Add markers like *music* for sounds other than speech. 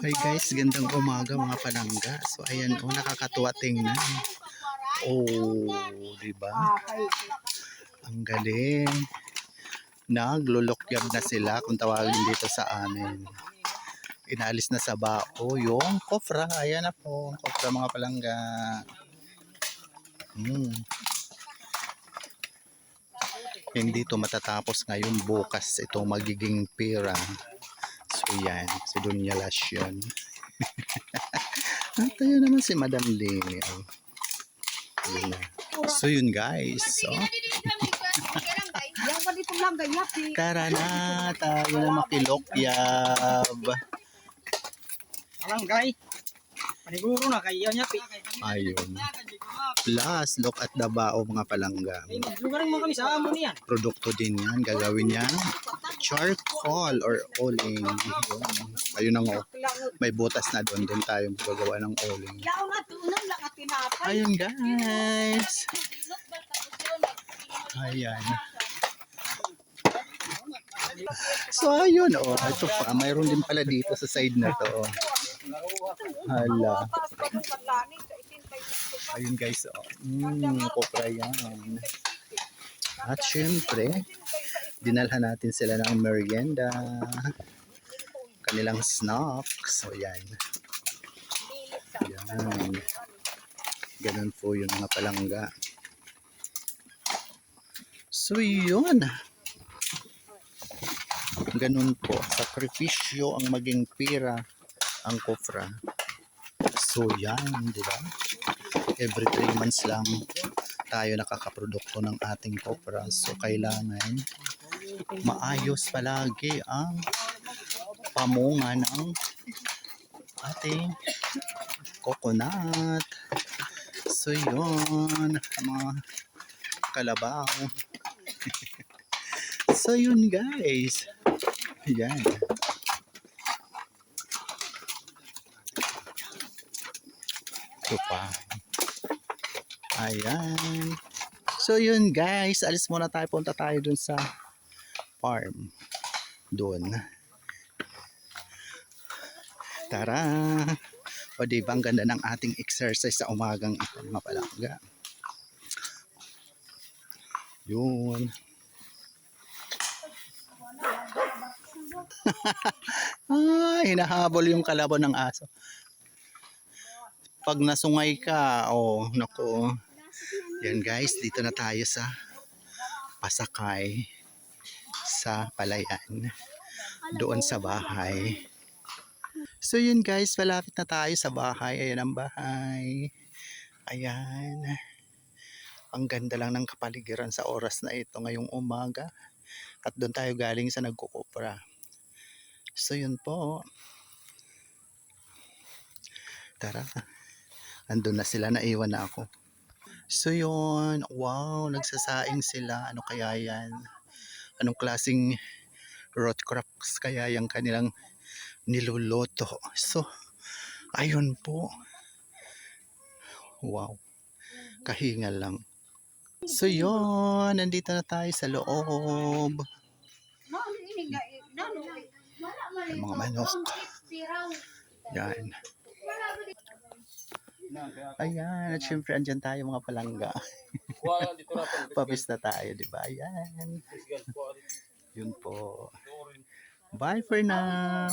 Hi guys, gandang umaga mga palangga. So ayan oh, nakakatuwa tingnan. Oh, di ba? Ang galing. Naglulukyab na sila kung tawagin dito sa amin. Inalis na sa bao yung kofra. Ayan na po, kofra mga palangga. Hmm. Hindi to matatapos ngayon bukas ito magiging pera. So yan, si Dunya Lash yun. At ayun naman si Madam Leo. Na. So yun guys. So, tara na tayo na makilokyab. Barangay. Paniguro Ayun. Plus, look at the bao mga palangga. Niyan. Produkto din yan. Gagawin niya charcoal or oling. Yun. Ayun na nga. oh. May butas na doon. Doon tayo gagawa ng oling. Ayun guys. Ayan. So ayun oh, ito pa, mayroon din pala dito sa side na to. oh. Hala. Ayun guys, oh. Mm, kopra yan. At syempre, dinalhan natin sila ng merienda. Kanilang snacks. So yan. Yan. Ganun po yung mga palangga. So yun. Ganun po. Sakripisyo ang maging pira ang kofra. So yan, di ba? Every 3 months lang tayo nakakaprodukto ng ating kopra. So kailangan maayos palagi ang pamunga ng ating coconut. So yun, mga kalabaw. *laughs* so yun guys. Yan. Ito pa. Ayan. So yun guys, alis muna tayo. Punta tayo dun sa farm. Doon. Tara. O di ba ang ganda ng ating exercise sa umagang ito mga palangga. Yun. *laughs* ah, hinahabol yung kalabaw ng aso. Pag nasungay ka, oh, nako. Yan guys, dito na tayo sa pasakay sa palayan. Doon sa bahay. So yun guys, malapit na tayo sa bahay. Ayan ang bahay. Ayan. Ang ganda lang ng kapaligiran sa oras na ito ngayong umaga. At doon tayo galing sa nagkukupra. So yun po. Tara. Andun na sila, naiwan na ako. So yun, wow, nagsasaing sila. Ano kaya yan? Anong klaseng root crops kaya yung kanilang niluluto? So, ayun po. Wow, kahingal lang. So yun, nandito na tayo sa loob. Nalo. Ang mga manok. Yan. Ayan, at syempre andyan tayo mga palangga. *laughs* Papis na tayo, di ba? Ayan. Yun po. Bye for now.